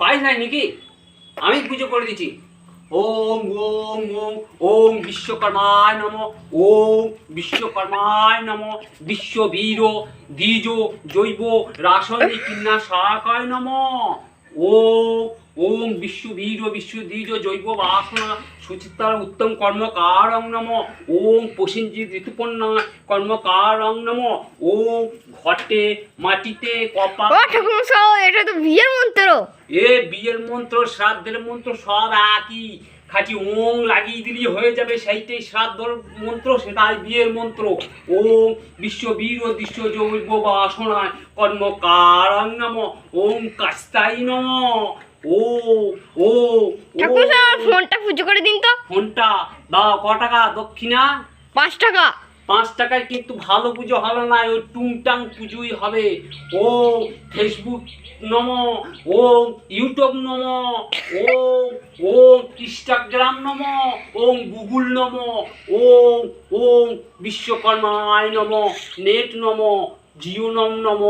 পাইস নাই নাকি? আমি পুজো করে দিচ্ছি। ওম ওম ওম ওম বিশ্বকর্মায় নম, ওম বিশ্বকর্মায় নম, বিশ্ববীর দ্বিজ জৈব রাসায়নিক কীটনাশকায় নম, ওম ওম বিশ্ববীর বিশ্বদ্বিজ জৈব বাসনা সুচিত্রার উত্তম কর্মকারং নম। ওম প্রসেনজিৎ ঋতুপন্না কর্মকারং নম। ওম ঘটে মাটিতে কপা ও এটা তো বিয়ের মন্ত্র। এ বিয়ের মন্ত্র শ্রাদ্ধের মন্ত্র সব একই। খাঁটি ওং লাগিয়ে দিলি হয়ে যাবে সেইটাই শ্রাদ্ধর মন্ত্র সেটাই বিয়ের মন্ত্র। ওম বিশ্ববীর ও বিশ্ব জৈব বাসনায় কর্ম কারণ নম। ওম কাস্তাই নম ও ও ফোনটা পুজো করে দিন তো। ফোনটা দাও ক টাকা? দক্ষিণা? পাঁচ টাকা। পাঁচ টাকায় কিন্তু ভালো পুজো হবে না ওই টুংটাং পুজোই হবে। ও ফেসবুক নম ও ইউটিউব নম ও ও ইনস্টাগ্রাম নম ও গুগল নম ও ও বিশ্বকর্মায় নম নেট নম জিও নম নম।